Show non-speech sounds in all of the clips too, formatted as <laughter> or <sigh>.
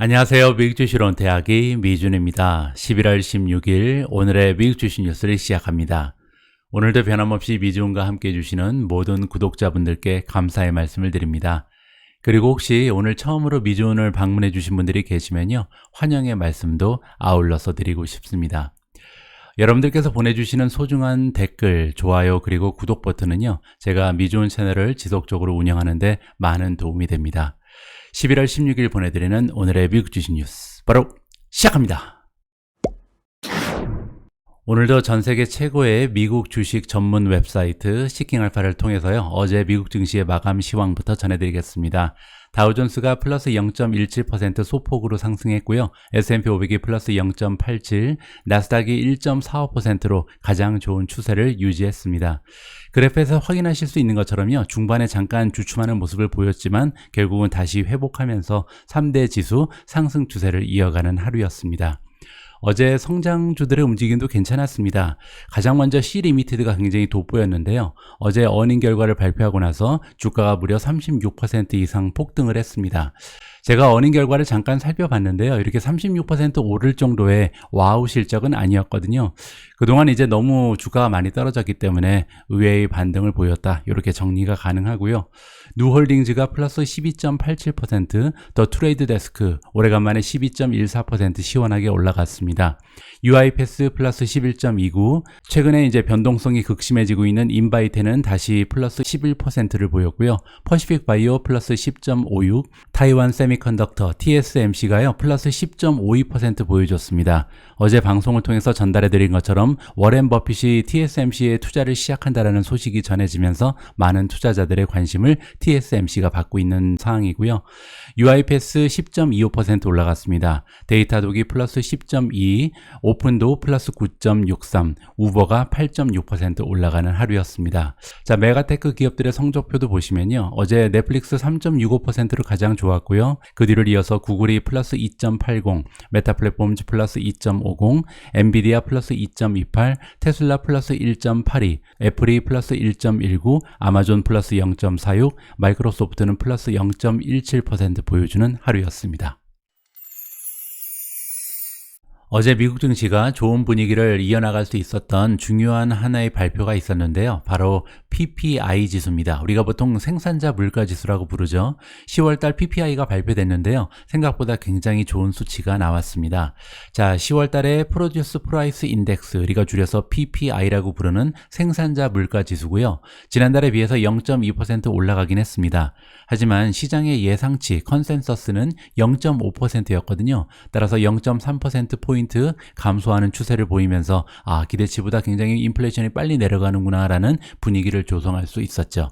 안녕하세요. 미국 주식론 대학의 미준입니다. 11월 16일 오늘의 미국 주식 뉴스를 시작합니다. 오늘도 변함없이 미준과 함께 해주시는 모든 구독자분들께 감사의 말씀을 드립니다. 그리고 혹시 오늘 처음으로 미준을 방문해 주신 분들이 계시면요. 환영의 말씀도 아울러서 드리고 싶습니다. 여러분들께서 보내주시는 소중한 댓글, 좋아요, 그리고 구독 버튼은요. 제가 미준 채널을 지속적으로 운영하는데 많은 도움이 됩니다. 11월 16일 보내드리는 오늘의 미국 주식 뉴스 바로 시작합니다. 오늘도 전 세계 최고의 미국 주식 전문 웹사이트 시킹 알파를 통해서요. 어제 미국 증시의 마감 시황부터 전해드리겠습니다. 다우존스가 플러스 0.17% 소폭으로 상승했고요. S&P 500이 플러스 0.87, 나스닥이 1.45%로 가장 좋은 추세를 유지했습니다. 그래프에서 확인하실 수 있는 것처럼요. 중반에 잠깐 주춤하는 모습을 보였지만 결국은 다시 회복하면서 3대 지수 상승 추세를 이어가는 하루였습니다. 어제 성장주들의 움직임도 괜찮았습니다. 가장 먼저 C 리미티드가 굉장히 돋보였는데요. 어제 어닝 결과를 발표하고 나서 주가가 무려 36% 이상 폭등을 했습니다. 제가 어닝 결과를 잠깐 살펴봤는데요. 이렇게 36% 오를 정도의 와우 실적은 아니었거든요. 그동안 이제 너무 주가가 많이 떨어졌기 때문에 의외의 반등을 보였다. 이렇게 정리가 가능하고요. 누홀딩즈가 플러스 12.87%, 더 트레이드 데스크 오래간만에 12.14% 시원하게 올라갔습니다. UI패스 플러스 11.29, 최근에 이제 변동성이 극심해지고 있는 인바이테는 다시 플러스 11%를 보였고요. 퍼시픽 바이오 플러스 10.56, 타이완 세미컨덕터 TSMC가요 플러스 10.52% 보여줬습니다. 어제 방송을 통해서 전달해드린 것처럼 워렌 버핏이 TSMC에 투자를 시작한다라는 소식이 전해지면서 많은 투자자들의 관심을 TSMC가 받고 있는 상황이고요. UI패스 10.25% 올라갔습니다. 데이터독이 플러스 10.2, 오픈도 플러스 9.63, 우버가 8.6% 올라가는 하루였습니다. 자, 메가테크 기업들의 성적표도 보시면요. 어제 넷플릭스 3.65%로 가장 좋았고요. 그 뒤를 이어서 구글이 플러스 2.80, 메타 플랫폼즈 플러스 2.50, 엔비디아 플러스 2.28, 테슬라 플러스 1.82, 애플이 플러스 1.19, 아마존 플러스 0.46, 마이크로소프트는 플러스 0.17% 보여주는 하루였습니다. 어제 미국 증시가 좋은 분위기를 이어나갈 수 있었던 중요한 하나의 발표가 있었는데요. 바로 PPI 지수입니다. 우리가 보통 생산자 물가 지수라고 부르죠. 10월달 PPI가 발표됐는데요. 생각보다 굉장히 좋은 수치가 나왔습니다. 자, 10월달에 프로듀스 프라이스 인덱스, 우리가 줄여서 PPI라고 부르는 생산자 물가 지수고요. 지난달에 비해서 0.2% 올라가긴 했습니다. 하지만 시장의 예상치 컨센서스는 0.5%였거든요. 따라서 0.3%포인트 감소하는 추세를 보이면서 아, 기대치보다 굉장히 인플레이션이 빨리 내려가는구나라는 분위기를 조성할 수 있었죠.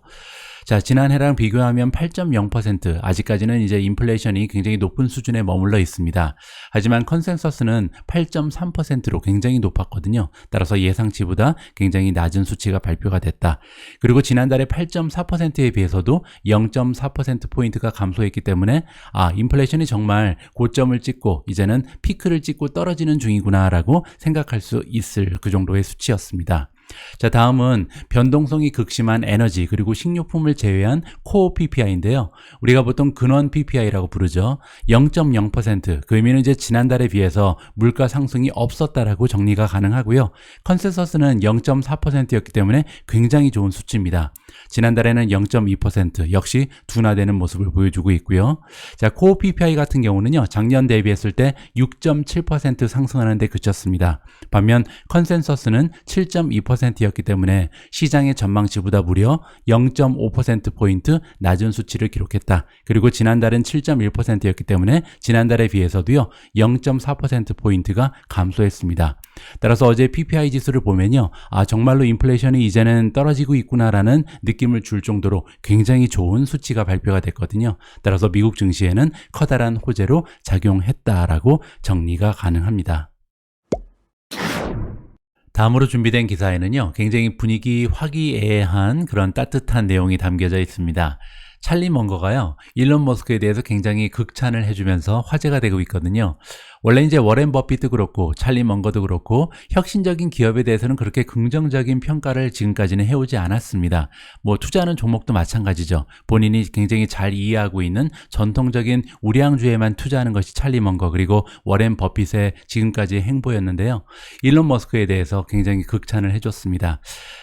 자, 지난해랑 비교하면 8.0% 아직까지는 이제 인플레이션이 굉장히 높은 수준에 머물러 있습니다. 하지만 컨센서스는 8.3%로 굉장히 높았거든요. 따라서 예상치보다 굉장히 낮은 수치가 발표가 됐다. 그리고 지난달에 8.4%에 비해서도 0.4%포인트가 감소했기 때문에 아, 인플레이션이 정말 고점을 찍고 이제는 피크를 찍고 떨어지는 중이구나라고 생각할 수 있을 그 정도의 수치였습니다. 자, 다음은 변동성이 극심한 에너지 그리고 식료품을 제외한 코어 PPI인데요. 우리가 보통 근원 PPI라고 부르죠. 0.0%. 그 의미는 이제 지난달에 비해서 물가 상승이 없었다라고 정리가 가능하고요. 컨센서스는 0.4%였기 때문에 굉장히 좋은 수치입니다. 지난달에는 0.2% 역시 둔화되는 모습을 보여주고 있고요. 자, 코어 PPI 같은 경우는요. 작년 대비했을 때 6.7% 상승하는 데 그쳤습니다. 반면 컨센서스는 7.2% 였기 때문에 시장의 전망치보다 무려 0.5%포인트 낮은 수치를 기록했다. 그리고 지난달은 7.1%였기 때문에 지난달에 비해서도요. 0.4%포인트가 감소했습니다. 따라서 어제 PPI 지수를 보면요. 아, 정말로 인플레이션이 이제는 떨어지고 있구나라는 느낌을 줄 정도로 굉장히 좋은 수치가 발표가 됐거든요. 따라서 미국 증시에는 커다란 호재로 작용했다라고 정리가 가능합니다. 다음으로 준비된 기사에는요, 굉장히 분위기 화기애애한 그런 따뜻한 내용이 담겨져 있습니다. 찰리 먼거가요, 일론 머스크에 대해서 굉장히 극찬을 해주면서 화제가 되고 있거든요. 원래 이제 워렌 버핏도 그렇고 찰리 먼거도 그렇고 혁신적인 기업에 대해서는 그렇게 긍정적인 평가를 지금까지는 해오지 않았습니다. 뭐 투자하는 종목도 마찬가지죠. 본인이 굉장히 잘 이해하고 있는 전통적인 우량주에만 투자하는 것이 찰리 먼거 그리고 워렌 버핏의 지금까지의 행보였는데요. 일론 머스크에 대해서 굉장히 극찬을 해줬습니다.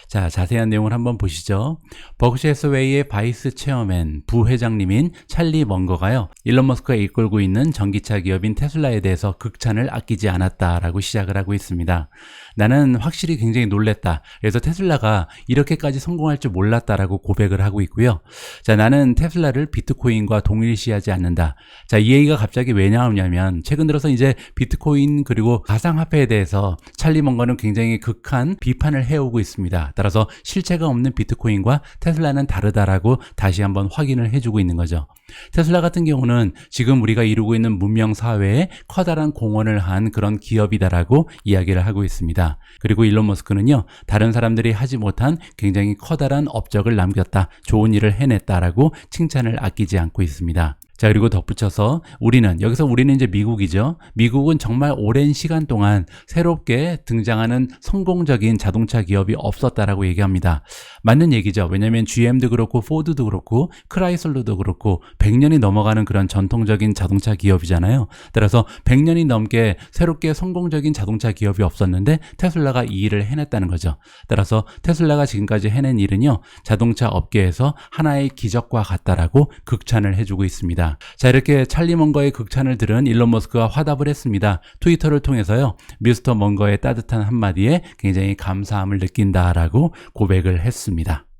자, 자세한 내용을 한번 보시죠. 버크셔스웨이의 바이스 체어맨, 부회장님인 찰리 먼거가요. 일론 머스크가 이끌고 있는 전기차 기업인 테슬라에 대해서 극찬을 아끼지 않았다라고 시작을 하고 있습니다. 나는 확실히 굉장히 놀랬다. 그래서 테슬라가 이렇게까지 성공할 줄 몰랐다라고 고백을 하고 있고요. 자, 나는 테슬라를 비트코인과 동일시하지 않는다. 자, 이 얘기가 갑자기 왜 나오냐면 최근 들어서 이제 비트코인 그리고 가상화폐에 대해서 찰리 먼거는 굉장히 극한 비판을 해오고 있습니다. 따라서 실체가 없는 비트코인과 테슬라는 다르다라고 다시 한번 확인을 해주고 있는 거죠. 테슬라 같은 경우는 지금 우리가 이루고 있는 문명 사회에 커다란 공헌을 한 그런 기업이다라고 이야기를 하고 있습니다. 그리고 일론 머스크는요, 다른 사람들이 하지 못한 굉장히 커다란 업적을 남겼다, 좋은 일을 해냈다라고 칭찬을 아끼지 않고 있습니다. 자, 그리고 덧붙여서 우리는, 여기서 우리는 이제 미국이죠. 미국은 정말 오랜 시간 동안 새롭게 등장하는 성공적인 자동차 기업이 없었다라고 얘기합니다. 맞는 얘기죠. 왜냐면 GM도 그렇고, 포드도 그렇고, 크라이슬러도 그렇고, 100년이 넘어가는 그런 전통적인 자동차 기업이잖아요. 따라서 100년이 넘게 새롭게 성공적인 자동차 기업이 없었는데, 테슬라가 이 일을 해냈다는 거죠. 따라서 테슬라가 지금까지 해낸 일은요, 자동차 업계에서 하나의 기적과 같다라고 극찬을 해주고 있습니다. 자, 이렇게 찰리 먼거의 극찬을 들은 일론 머스크가 화답을 했습니다. 트위터를 통해서요, 미스터 먼거의 따뜻한 한마디에 굉장히 감사함을 느낀다라고 고백을 했습니다. 있습니다.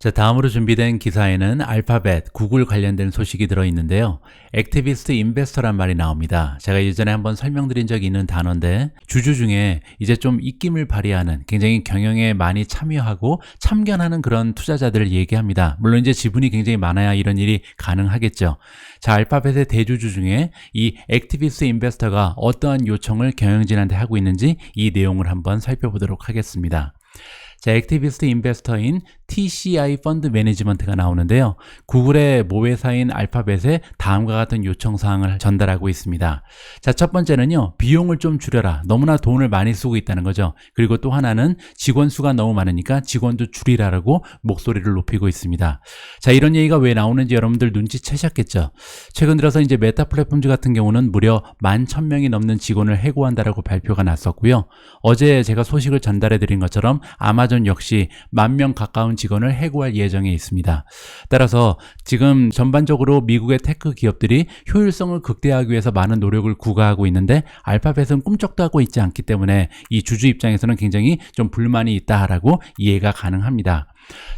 자, 다음으로 준비된 기사에는 알파벳, 구글 관련된 소식이 들어있는데요. 액티비스트 인베스터란 말이 나옵니다. 제가 예전에 한번 설명드린 적이 있는 단어인데, 주주 중에 이제 좀 입김을 발휘하는 굉장히 경영에 많이 참여하고 참견하는 그런 투자자들을 얘기합니다. 물론 이제 지분이 굉장히 많아야 이런 일이 가능하겠죠. 자, 알파벳의 대주주 중에 이 액티비스트 인베스터가 어떠한 요청을 경영진한테 하고 있는지 이 내용을 한번 살펴보도록 하겠습니다. 자, 액티비스트 인베스터인 TCI 펀드 매니지먼트가 나오는데요. 구글의 모회사인 알파벳에 다음과 같은 요청 사항을 전달하고 있습니다. 자, 첫 번째는요. 비용을 좀 줄여라. 너무나 돈을 많이 쓰고 있다는 거죠. 그리고 또 하나는 직원 수가 너무 많으니까 직원도 줄이라라고 목소리를 높이고 있습니다. 자, 이런 얘기가 왜 나오는지 여러분들 눈치채셨겠죠. 최근 들어서 이제 메타 플랫폼즈 같은 경우는 무려 11,000명이 넘는 직원을 해고한다라고 발표가 났었고요. 어제 제가 소식을 전달해 드린 것처럼 아마 존 역시 만 명 가까운 직원을 해고할 예정에 있습니다. 따라서 지금 전반적으로 미국의 테크 기업들이 효율성을 극대화하기 위해서 많은 노력을 구가하고 있는데 알파벳은 꿈쩍도 하고 있지 않기 때문에 이 주주 입장에서는 굉장히 좀 불만이 있다라고 이해가 가능합니다.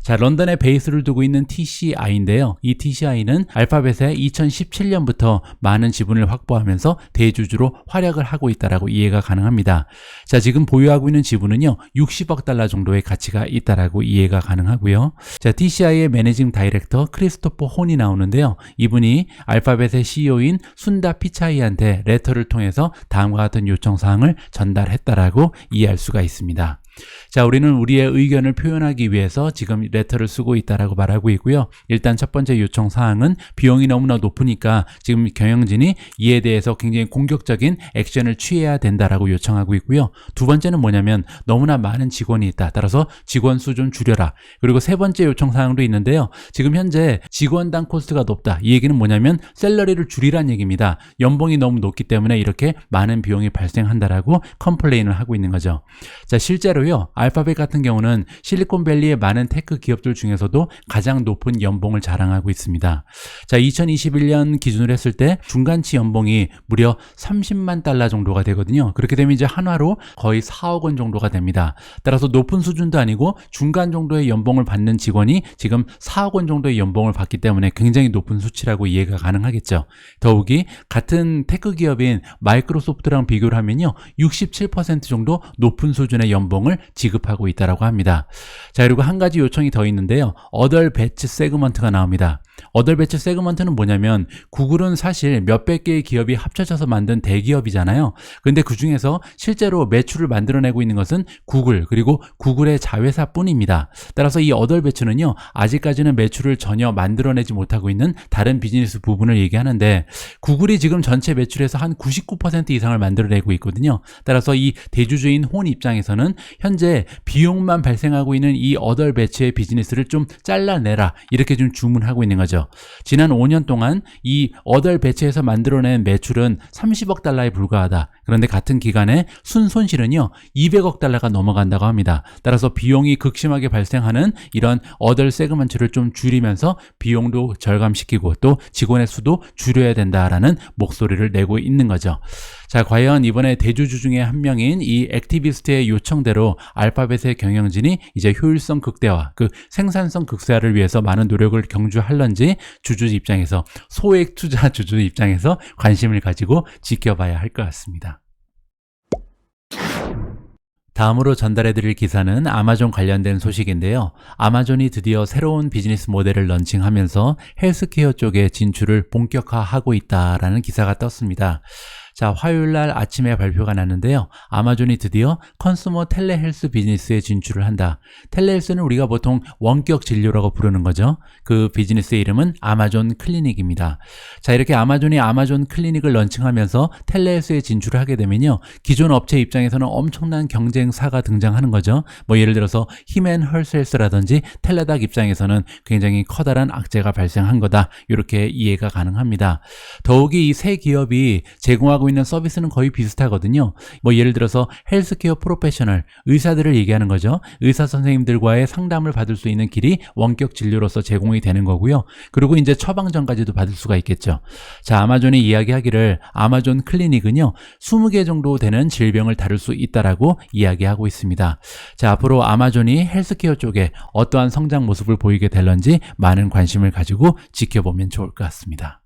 자, 런던에 베이스를 두고 있는 TCI인데요. 이 TCI는 알파벳에 2017년부터 많은 지분을 확보하면서 대주주로 활약을 하고 있다라고 이해가 가능합니다. 자, 지금 보유하고 있는 지분은요, 60억 달러 정도의 가치가 있다라고 이해가 가능하고요. 자, TCI의 매니징 다이렉터 크리스토퍼 혼이 나오는데요. 이분이 알파벳의 CEO인 순다 피차이한테 레터를 통해서 다음과 같은 요청 사항을 전달했다라고 이해할 수가 있습니다. 자, 우리는 우리의 의견을 표현하기 위해서 지금 레터를 쓰고 있다라고 말하고 있고요. 일단 첫 번째 요청 사항은 비용이 너무나 높으니까 지금 경영진이 이에 대해서 굉장히 공격적인 액션을 취해야 된다라고 요청하고 있고요. 두 번째는 뭐냐면 너무나 많은 직원이 있다. 따라서 직원 수 좀 줄여라. 그리고 세 번째 요청 사항도 있는데요. 지금 현재 직원당 코스트가 높다. 이 얘기는 뭐냐면 셀러리를 줄이란 얘기입니다. 연봉이 너무 높기 때문에 이렇게 많은 비용이 발생한다라고 컴플레인을 하고 있는 거죠. 자, 실제로요. 알파벳 같은 경우는 실리콘밸리의 많은 테크 기업들 중에서도 가장 높은 연봉을 자랑하고 있습니다. 자, 2021년 기준으로 했을 때 중간치 연봉이 무려 30만 달러 정도가 되거든요. 그렇게 되면 이제 한화로 거의 4억 원 정도가 됩니다. 따라서 높은 수준도 아니고 중간 정도의 연봉을 받는 직원이 지금 4억 원 정도의 연봉을 받기 때문에 굉장히 높은 수치라고 이해가 가능하겠죠. 더욱이 같은 테크 기업인 마이크로소프트랑 비교를 하면요. 67% 정도 높은 수준의 연봉을 지급하고 있다라고 합니다. 자, 그리고 한 가지 요청이 더 있는데요. 어덜 배치 세그먼트가 나옵니다. 어덜 배치 세그먼트는 뭐냐면 구글은 사실 몇백 개의 기업이 합쳐져서 만든 대기업이잖아요. 근데 그 중에서 실제로 매출을 만들어내고 있는 것은 구글 그리고 구글의 자회사뿐입니다. 따라서 이 어덜 배치는요 아직까지는 매출을 전혀 만들어내지 못하고 있는 다른 비즈니스 부분을 얘기하는데 구글이 지금 전체 매출에서 한 99% 이상을 만들어내고 있거든요. 따라서 이 대주주인 혼 입장에서는 현재 비용만 발생하고 있는 이 어덜 배치의 비즈니스를 좀 잘라내라 이렇게 좀 주문하고 있는 거죠. 지난 5년 동안 이 어덜 배치에서 만들어낸 매출은 30억 달러에 불과하다. 그런데 같은 기간에 순손실은요 200억 달러가 넘어간다고 합니다. 따라서 비용이 극심하게 발생하는 이런 어덜 세그먼트를 좀 줄이면서 비용도 절감시키고 또 직원의 수도 줄여야 된다라는 목소리를 내고 있는 거죠. 자, 과연 이번에 대주주 중에 한 명인 이 액티비스트의 요청대로 알파벳의 경영진이 이제 효율성 극대화, 그 생산성 극대화를 위해서 많은 노력을 경주할런지 주주 입장에서 소액 투자 <laughs> 주주 입장에서 관심을 가지고 지켜봐야 할 것 같습니다. 다음으로 전달해드릴 기사는 아마존 관련된 소식인데요. 아마존이 드디어 새로운 비즈니스 모델을 런칭하면서 헬스케어 쪽에 진출을 본격화하고 있다라는 기사가 떴습니다. 자, 화요일 날 아침에 발표가 났는데요. 아마존이 드디어 컨슈머 텔레헬스 비즈니스에 진출을 한다. 텔레헬스는 우리가 보통 원격 진료라고 부르는 거죠. 그 비즈니스의 이름은 아마존 클리닉입니다. 자, 이렇게 아마존이 아마존 클리닉을 런칭하면서 텔레헬스에 진출을 하게 되면요. 기존 업체 입장에서는 엄청난 경쟁사가 등장하는 거죠. 뭐 예를 들어서 히맨 헐셀스라든지 텔레닥 입장에서는 굉장히 커다란 악재가 발생한 거다. 이렇게 이해가 가능합니다. 더욱이 이 세 기업이 제공하고 있는 서비스는 거의 비슷하거든요. 뭐 예를 들어서 헬스케어 프로페셔널, 의사들을 얘기하는 거죠. 의사 선생님들과의 상담을 받을 수 있는 길이 원격 진료로서 제공이 되는 거고요. 그리고 이제 처방전까지도 받을 수가 있겠죠. 자, 아마존이 이야기하기를 아마존 클리닉은요, 20개 정도 되는 질병을 다룰 수 있다라고 이야기하고 있습니다. 자, 앞으로 아마존이 헬스케어 쪽에 어떠한 성장 모습을 보이게 될런지 많은 관심을 가지고 지켜보면 좋을 것 같습니다.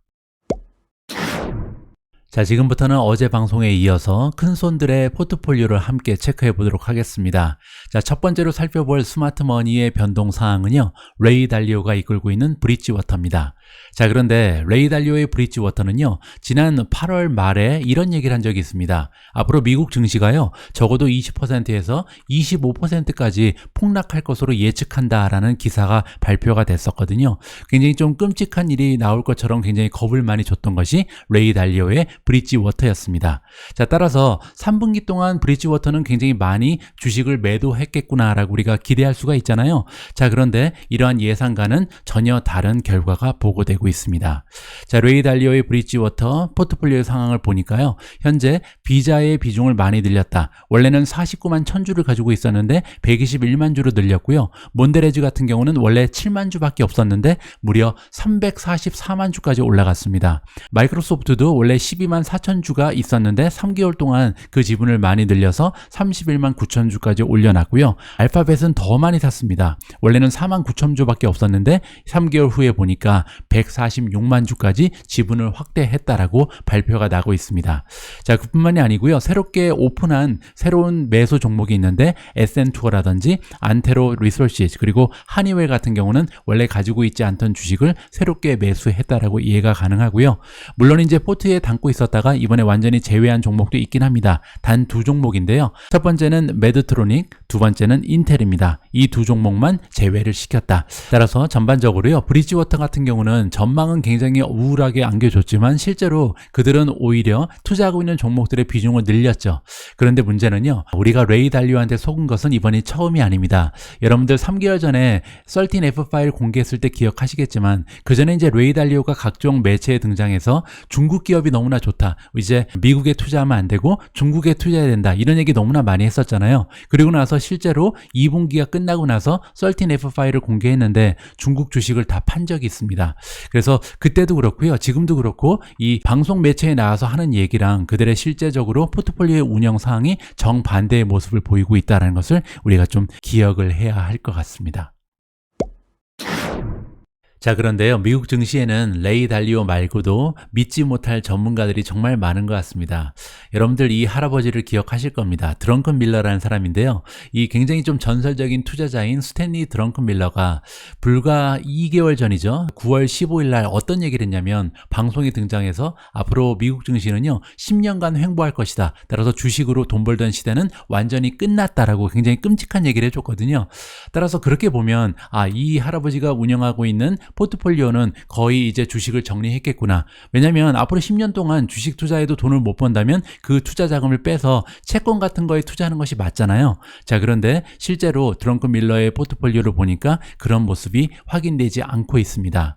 자, 지금부터는 어제 방송에 이어서 큰 손들의 포트폴리오를 함께 체크해 보도록 하겠습니다. 자, 첫 번째로 살펴볼 스마트 머니의 변동 사항은요, 레이 달리오가 이끌고 있는 브릿지워터입니다. 자, 그런데 레이 달리오의 브릿지 워터는요, 지난 8월 말에 이런 얘기를 한 적이 있습니다. 앞으로 미국 증시가요, 적어도 20%에서 25%까지 폭락할 것으로 예측한다라는 기사가 발표가 됐었거든요. 굉장히 좀 끔찍한 일이 나올 것처럼 굉장히 겁을 많이 줬던 것이 레이 달리오의 브릿지 워터였습니다. 자, 따라서 3분기 동안 브릿지 워터는 굉장히 많이 주식을 매도했겠구나라고 우리가 기대할 수가 있잖아요. 자, 그런데 이러한 예상과는 전혀 다른 결과가 보고 되고 있습니다. 자, 레이 달리오의 브릿지워터 포트폴리오 상황을 보니까요. 현재 비자의 비중을 많이 늘렸다. 원래는 49만 1000주를 가지고 있었는데 121만 주로 늘렸고요. 몬데레즈 같은 경우는 원래 7만 주밖에 없었는데 무려 344만 주까지 올라갔습니다. 마이크로소프트도 원래 12만 4천 주가 있었는데 3개월 동안 그 지분을 많이 늘려서 31만 9천 주까지 올려놨고요. 알파벳은 더 많이 샀습니다. 원래는 4만 9천 주밖에 없었는데 3개월 후에 보니까 146만 주까지 지분을 확대했다라고 발표가 나고 있습니다. 자, 그뿐만이 아니고요. 새롭게 오픈한 새로운 매수 종목이 있는데 에센투어라든지 안테로 리소시스 그리고 하니웰 같은 경우는 원래 가지고 있지 않던 주식을 새롭게 매수했다라고 이해가 가능하고요. 물론 이제 포트에 담고 있었다가 이번에 완전히 제외한 종목도 있긴 합니다. 단 두 종목인데요. 첫 번째는 메드트로닉, 두 번째는 인텔입니다. 이 두 종목만 제외를 시켰다. 따라서 전반적으로요. 브리지워터 같은 경우는 전망은 굉장히 우울하게 안겨줬지만 실제로 그들은 오히려 투자하고 있는 종목들의 비중을 늘렸죠. 그런데 문제는요. 우리가 레이 달리오한테 속은 것은 이번이 처음이 아닙니다. 여러분들 3개월 전에 13F 파일 공개했을 때 기억하시겠지만 그 전에 이제 레이 달리오가 각종 매체에 등장해서 중국 기업이 너무나 좋다. 이제 미국에 투자하면 안 되고 중국에 투자해야 된다. 이런 얘기 너무나 많이 했었잖아요. 그리고 나서 실제로 2분기가 끝나고 나서 13F 파일을 공개했는데 중국 주식을 다 판 적이 있습니다. 그래서 그때도 그렇고요. 지금도 그렇고 이 방송 매체에 나와서 하는 얘기랑 그들의 실제적으로 포트폴리오의 운영 사항이 정반대의 모습을 보이고 있다는 것을 우리가 좀 기억을 해야 할 것 같습니다. 자, 그런데요. 미국 증시에는 레이 달리오 말고도 믿지 못할 전문가들이 정말 많은 것 같습니다. 여러분들 이 할아버지를 기억하실 겁니다. 드렁큰 밀러라는 사람인데요. 이 굉장히 좀 전설적인 투자자인 스탠리 드렁큰 밀러가 불과 2개월 전이죠. 9월 15일 날 어떤 얘기를 했냐면 방송에 등장해서 앞으로 미국 증시는요. 10년간 횡보할 것이다. 따라서 주식으로 돈 벌던 시대는 완전히 끝났다라고 굉장히 끔찍한 얘기를 해줬거든요. 따라서 그렇게 보면 아, 이 할아버지가 운영하고 있는 포트폴리오는 거의 이제 주식을 정리했겠구나. 왜냐면 앞으로 10년 동안 주식 투자에도 돈을 못 번다면 그 투자 자금을 빼서 채권 같은 거에 투자하는 것이 맞잖아요. 자, 그런데 실제로 드렁큰 밀러의 포트폴리오를 보니까 그런 모습이 확인되지 않고 있습니다.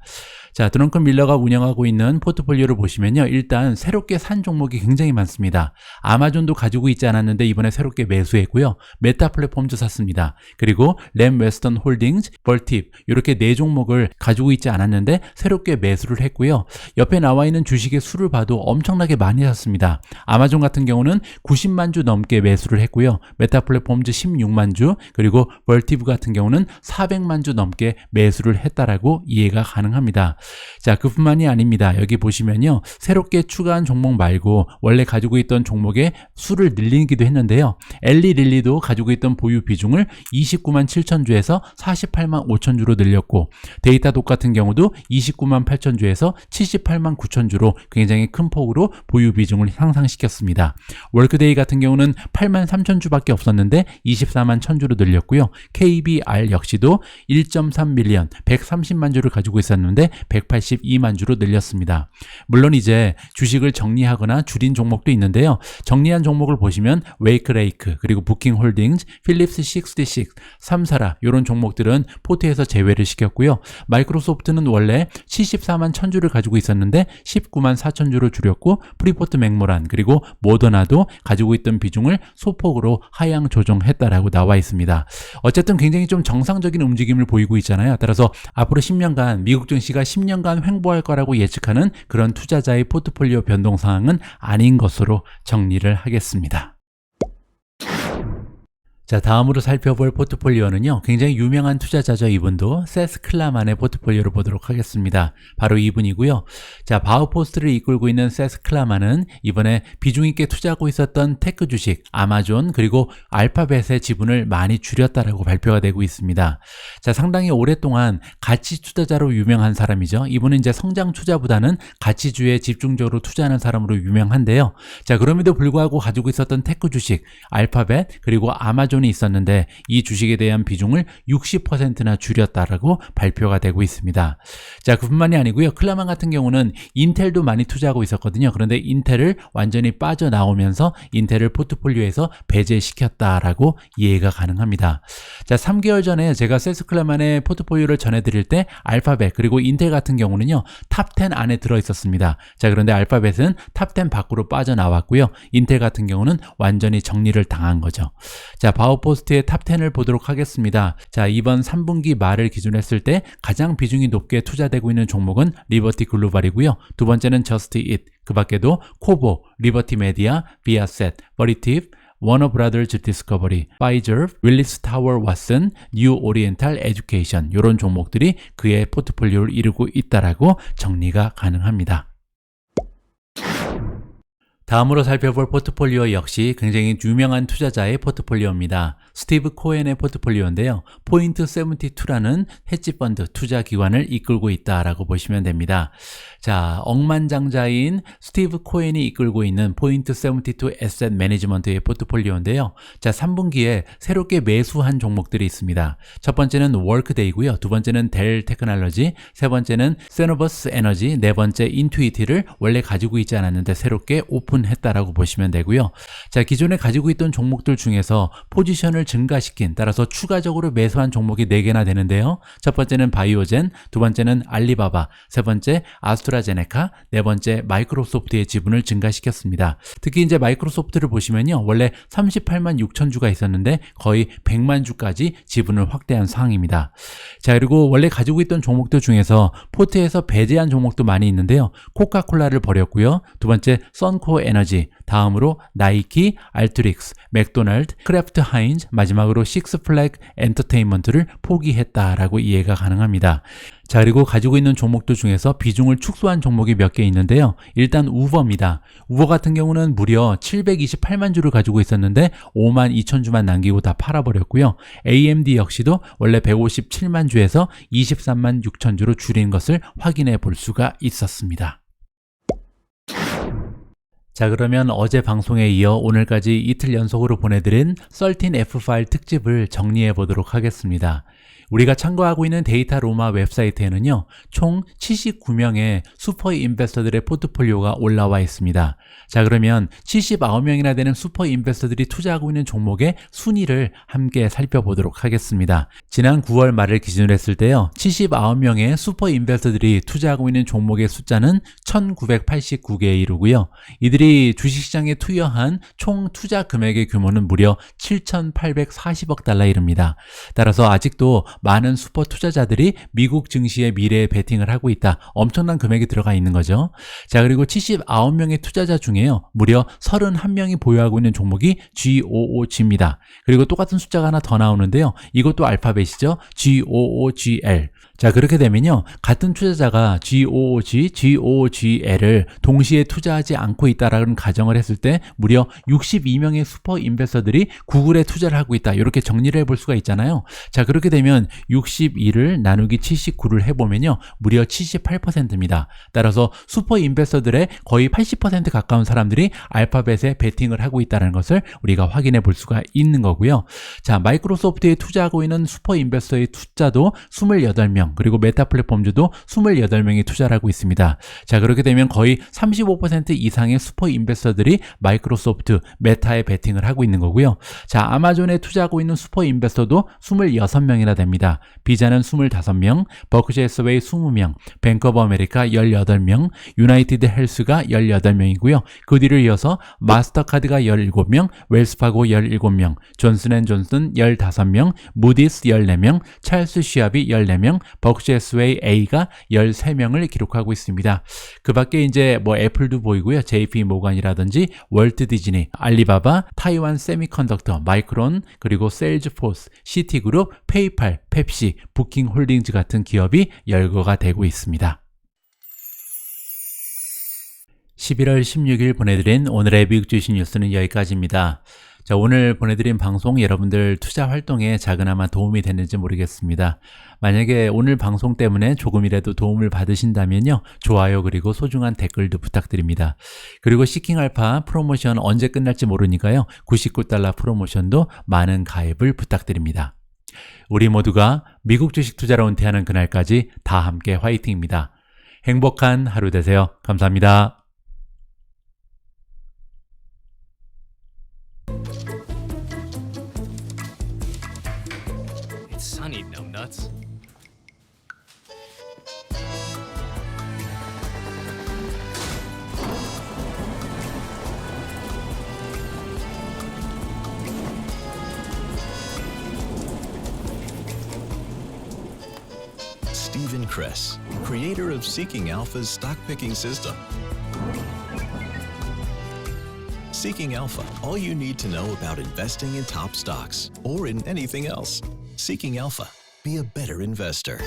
자, 드렁큰 밀러가 운영하고 있는 포트폴리오를 보시면요. 일단 새롭게 산 종목이 굉장히 많습니다. 아마존도 가지고 있지 않았는데 이번에 새롭게 매수했고요. 메타 플랫폼도 샀습니다. 그리고 램 웨스턴 홀딩스, 벌팁 이렇게 네 종목을 가지고 있지 않았는데 새롭게 매수를 했고요. 옆에 나와 있는 주식의 수를 봐도 엄청나게 많이 샀습니다. 아마존 같은 경우는 90만 주 넘게 매수를 했고요. 메타 플랫폼즈 16만 주, 그리고 벌티브 같은 경우는 400만 주 넘게 매수를 했다라고 이해가 가능합니다. 자, 그뿐만이 아닙니다. 여기 보시면요. 새롭게 추가한 종목 말고 원래 가지고 있던 종목의 수를 늘리기도 했는데요. 엘리 릴리도 가지고 있던 보유 비중을 29만 7천 주에서 48만 5천 주로 늘렸고 데이터 독 같은 경우도 29만 8천 주에서 78만 9천 주로 굉장히 큰 폭으로 보유 비중을 상상시켰습니다. 월크데이 같은 경우는 8만 3천 주밖에 없었는데 24만 1천 주로 늘렸고요. KBR 역시도 1.3 밀리언 130만 주를 가지고 있었는데 182만 주로 늘렸습니다. 물론 이제 주식을 정리하거나 줄인 종목도 있는데요. 정리한 종목을 보시면 웨이크레이크 그리고 부킹홀딩스, 필립스 66, 삼사라 이런 종목들은 포트에서 제외를 시켰고요. 마이크로 소프트는 원래 74만 1000주를 가지고 있었는데 19만 4000주를 줄였고 프리포트 맥모란 그리고 모더나도 가지고 있던 비중을 소폭으로 하향 조정했다라고 나와 있습니다. 어쨌든 굉장히 좀 정상적인 움직임을 보이고 있잖아요. 따라서 앞으로 10년간 미국 증시가 10년간 횡보할 거라고 예측하는 그런 투자자의 포트폴리오 변동 상황은 아닌 것으로 정리를 하겠습니다. 자, 다음으로 살펴볼 포트폴리오는요, 굉장히 유명한 투자자죠, 이분도. 세스 클라만의 포트폴리오를 보도록 하겠습니다. 바로 이분이고요. 자, 바우포스트를 이끌고 있는 세스 클라만은 이번에 비중 있게 투자하고 있었던 테크 주식, 아마존, 그리고 알파벳의 지분을 많이 줄였다라고 발표가 되고 있습니다. 자, 상당히 오랫동안 가치 투자자로 유명한 사람이죠. 이분은 이제 성장 투자보다는 가치주에 집중적으로 투자하는 사람으로 유명한데요. 자, 그럼에도 불구하고 가지고 있었던 테크 주식, 알파벳, 그리고 아마존 아마존이 있었는데 이 주식에 대한 비중을 60%나 줄였다라고 발표가 되고 있습니다. 자, 그뿐만이 아니고요. 클라만 같은 경우는 인텔도 많이 투자하고 있었거든요. 그런데 인텔을 완전히 빠져나오면서 인텔을 포트폴리오에서 배제시켰다라고 이해가 가능합니다. 자, 3개월 전에 제가 세스 클라만의 포트폴리오를 전해드릴 때 알파벳 그리고 인텔 같은 경우는요. 탑10 안에 들어 있었습니다. 자, 그런데 알파벳은 탑10 밖으로 빠져나왔고요. 인텔 같은 경우는 완전히 정리를 당한 거죠. 자, 포스트의 탑10을 보도록 하겠습니다. 자, 이번 3분기 말을 기준으로 했을 때 가장 비중이 높게 투자되고 있는 종목은 리버티 글로벌이고요. 두 번째는 저스트 잇, 그 밖에도 코보, 리버티 메디아, 비아셋, 버리티브, 워너 브라더즈 디스커버리, 파이저, 윌리스 타워 왓슨, 뉴 오리엔탈 에듀케이션 이런 종목들이 그의 포트폴리오를 이루고 있다라고 정리가 가능합니다. 다음으로 살펴볼 포트폴리오 역시 굉장히 유명한 투자자의 포트폴리오입니다. 스티브 코엔의 포트폴리오인데요. 포인트 72라는 헤지펀드 투자 기관을 이끌고 있다라고 보시면 됩니다. 자, 억만장자인 스티브 코엔이 이끌고 있는 포인트 72 에셋 매니지먼트의 포트폴리오인데요. 자, 3분기에 새롭게 매수한 종목들이 있습니다. 첫 번째는 워크데이고요. 두 번째는 델 테크놀로지, 세 번째는 세노버스 에너지, 네 번째 인투이티를 원래 가지고 있지 않았는데 새롭게 오픈 오픈했다라고 보시면 되고요. 자, 기존에 가지고 있던 종목들 중에서 포지션을 증가시킨 따라서 추가적으로 매수한 종목이 4개나 되는데요. 첫 번째는 바이오젠, 두 번째는 알리바바, 세 번째 아스트라제네카, 네 번째 마이크로소프트의 지분을 증가시켰습니다. 특히 이제 마이크로소프트를 보시면요. 원래 38만 6천 주가 있었는데 거의 100만 주까지 지분을 확대한 상황입니다. 자, 그리고 원래 가지고 있던 종목들 중에서 포트에서 배제한 종목도 많이 있는데요. 코카콜라를 버렸고요. 두 번째 선코 에너지, 다음으로 나이키, 알트릭스, 맥도날드, 크래프트 하인즈, 마지막으로 식스플렉 엔터테인먼트를 포기했다라고 이해가 가능합니다. 자, 그리고 가지고 있는 종목들 중에서 비중을 축소한 종목이 몇 개 있는데요. 일단 우버입니다. 우버 같은 경우는 무려 728만 주를 가지고 있었는데 5만 2천 주만 남기고 다 팔아버렸고요. AMD 역시도 원래 157만 주에서 23만 6천 주로 줄인 것을 확인해 볼 수가 있었습니다. 자, 그러면 어제 방송에 이어 오늘까지 이틀 연속으로 보내드린 13F 파일 특집을 정리해 보도록 하겠습니다. 우리가 참고하고 있는 데이터 로마 웹사이트에는요, 총 79명의 슈퍼 인베스터들의 포트폴리오가 올라와 있습니다. 자, 그러면 79명이나 되는 슈퍼 인베스터들이 투자하고 있는 종목의 순위를 함께 살펴보도록 하겠습니다. 지난 9월 말을 기준으로 했을 때요, 79명의 슈퍼 인베스터들이 투자하고 있는 종목의 숫자는 1989개에 이르고요. 이들이 주식시장에 투여한 총 투자 금액의 규모는 무려 7,840억 달러에 이릅니다. 따라서 아직도 많은 슈퍼 투자자들이 미국 증시의 미래에 베팅을 하고 있다. 엄청난 금액이 들어가 있는 거죠. 자, 그리고 79명의 투자자 중에요. 무려 31명이 보유하고 있는 종목이 GOOG입니다. 그리고 똑같은 숫자가 하나 더 나오는데요. 이것도 알파벳이죠. GOOGL. 자, 그렇게 되면요. 같은 투자자가 GOOG, GOGL을 동시에 투자하지 않고 있다라는 가정을 했을 때 무려 62명의 슈퍼 인베서들이 구글에 투자를 하고 있다. 이렇게 정리를 해볼 수가 있잖아요. 자, 그렇게 되면 61을 나누기 79를 해보면요. 무려 78%입니다. 따라서 슈퍼 인베서들의 거의 80% 가까운 사람들이 알파벳에 베팅을 하고 있다는 것을 우리가 확인해 볼 수가 있는 거고요. 자, 마이크로소프트에 투자하고 있는 슈퍼 인베서의 투자도 28명, 그리고 메타 플랫폼주도 28명이 투자를 하고 있습니다. 자, 그렇게 되면 거의 35% 이상의 슈퍼 인베서들이 마이크로소프트, 메타에 베팅을 하고 있는 거고요. 자, 아마존에 투자하고 있는 슈퍼 인베서도 26명이나 됩니다. 비자는 25명, 버크셔 해서웨이 20명, 뱅크 오브 아메리카 18명, 유나이티드 헬스가 18명이고요. 그 뒤를 이어서 마스터카드가 17명, 웰스파고 17명, 존슨앤존슨 15명, 무디스 14명, 찰스 시압이 14명, 버크셔 해서웨이 A가 13명을 기록하고 있습니다. 그 밖에 이제 뭐 애플도 보이고요. JP 모간이라든지 월트 디즈니, 알리바바, 타이완 세미컨덕터, 마이크론, 그리고 세일즈포스, 시티그룹, 페이팔, 펩시, 부킹 홀딩즈 같은 기업이 열거가 되고 있습니다. 11월 16일 보내드린 오늘의 미국 주식 뉴스는 여기까지입니다. 자, 오늘 보내드린 방송 여러분들 투자 활동에 작은아마 도움이 됐는지 모르겠습니다. 만약에 오늘 방송 때문에 조금이라도 도움을 받으신다면요. 좋아요 그리고 소중한 댓글도 부탁드립니다. 그리고 시킹 알파 프로모션 언제 끝날지 모르니까요. 99달러 프로모션도 많은 가입을 부탁드립니다. 우리 모두가 미국 주식 투자로 은퇴하는 그날까지 다 함께 화이팅입니다. 행복한 하루 되세요. 감사합니다. It's sunny, no nuts. Stephen Kress, creator of Seeking Alpha's stock picking system. Seeking Alpha, all you need to know about investing in top stocks or in anything else. Seeking Alpha, be a better investor.